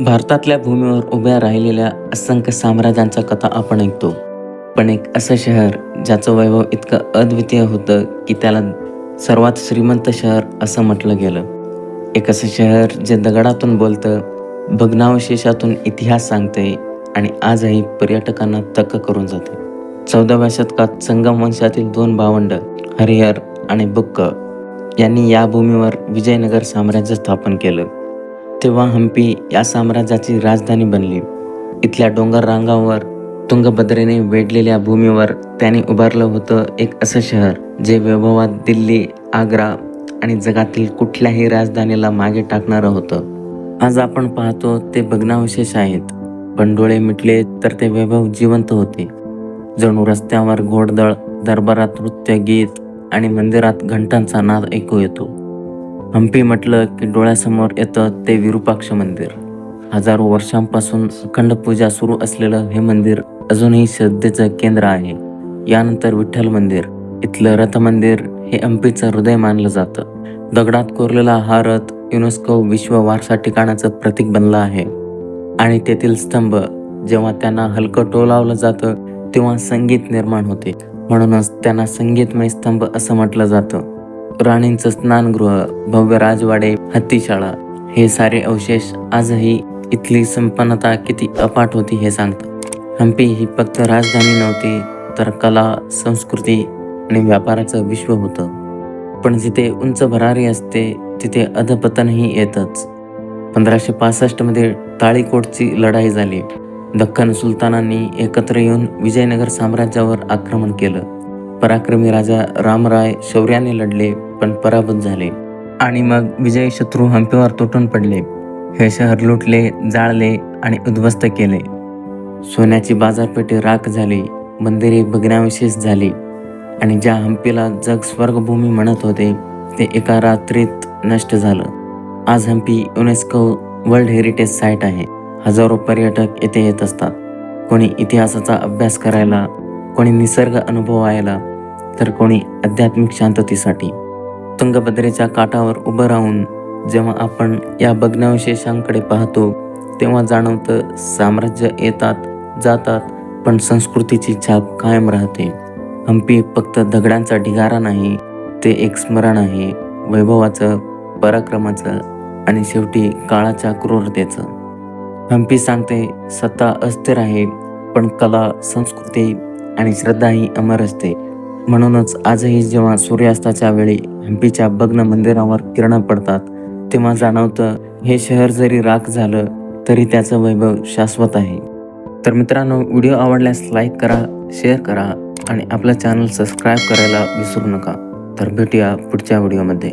भारतातल्या भूमीवर उभ्या राहिलेल्या असंख्य साम्राज्यांच्या कथा आपण ऐकतो. पण एक असं शहर ज्याचं वैभव इतकं अद्वितीय होतं की त्याला सर्वात श्रीमंत शहर असं म्हटलं गेलं. एक असं शहर जे दगडातून बोलतं भग्नावशेषातून इतिहास सांगते आणि आजही पर्यटकांना तक्क करून जाते. चौदाव्या शतकात संगम वंशातील दोन भावंड हरिहर आणि बुक्क यांनी या भूमीवर विजयनगर साम्राज्य स्थापन केलं. तेव्हा हम्पी या साम्राज्याची राजधानी बनली. इथल्या डोंगर रांगांवर तुंगभद्रेने वेढलेल्या भूमीवर त्याने उभारलं होतं एक असं शहर जे वैभवात दिल्ली आग्रा आणि जगातील कुठल्याही राजधानीला मागे टाकणारं होतं. आज आपण पाहतो ते भग्नावशेष आहेत पण डोळे मिटले तर ते वैभव जिवंत होते. जणू रस्त्यावर घोडदळ दरबारात नृत्य गीत आणि मंदिरात घंटांचा नाद ऐकू येतो. हम्पी म्हटलं की डोळ्यासमोर येतं ते विरूपाक्ष मंदिर. हजारो वर्षांपासून अखंड पूजा सुरू असलेलं हे मंदिर अजूनही श्रद्धेचं केंद्र आहे. यानंतर विठ्ठल मंदिर. इथलं रथ मंदिर हे हम्पीचं हृदय मानलं जातं. दगडात कोरलेला हा रथ युनेस्को विश्व वारसा ठिकाणाचं प्रतीक बनला आहे. आणि तेथील स्तंभ जेव्हा त्यांना हलकं टोलावलं जातं तेव्हा संगीत निर्माण होते. म्हणूनच त्यांना संगीतमय स्तंभ असं म्हटलं जातं. राणींचं स्नानगृह भव्य राजवाडे हत्तीशाळा हे सारे अवशेष आजही इथली संपन्नता किती अपाट होती हे सांगतात हम्पी ही फक्त राजधानी नव्हती तर कला संस्कृती आणि व्यापाराचं विश्व होतं. पण जिथे उंच भरारी असते तिथे अधपतनही येतच. पंधराशे पासष्टमध्ये ताळीकोटची लढाई झाली. दख्खन सुलतानांनी एकत्र येऊन विजयनगर साम्राज्यावर आक्रमण केलं. पराक्रमी राजा रामराय शौर्याने लढले पण पराभूत झाले. आणि मग विजयी शत्रू हम्पीवर तुटून पडले. हे शहर लुटले जाळले आणि उद्ध्वस्त केले. सोन्याची बाजारपेठे राख झाली मंदिरे बघण्याविशेष झाली. आणि ज्या हंपीला जग स्वर्गभूमी म्हणत होते ते एका रात्रीत नष्ट झालं. आज Hampi UNESCO world heritage site आहे. हजारो पर्यटक येथे येत असतात. कोणी इतिहासाचा अभ्यास करायला कोणी निसर्ग अनुभवायला तर कोणी आध्यात्मिक शांततेसाठी तुंगभद्रेच्या काठावर उभं राहून जेव्हा आपण या भग्नावशेषांकडे पाहतो तेव्हा जाणवतं साम्राज्य येतात जातात पण संस्कृतीची छाप कायम राहते. हम्पी फक्त दगडांचा ढिगारा नाही ते एक स्मरण आहे वैभवाचं पराक्रमाचं आणि शेवटी काळाच्या क्रूरतेचं. हम्पी सांगते सत्ता अस्थिर आहे पण कला संस्कृती आणि श्रद्धा ही अमर असते. म्हणूनच आजही जेव्हा सूर्यास्ताच्या वेळी हम्पीच्या भग्न मंदिरावर किरणं पडतात तेव्हा जाणवतं हे शहर जरी राख झालं तरी त्याचं वैभव शाश्वत आहे. तर मित्रांनो व्हिडिओ आवडल्यास लाईक करा शेअर करा आणि आपलं चॅनल सबस्क्राईब करायला विसरू नका. तर भेटूया पुढच्या व्हिडिओमध्ये.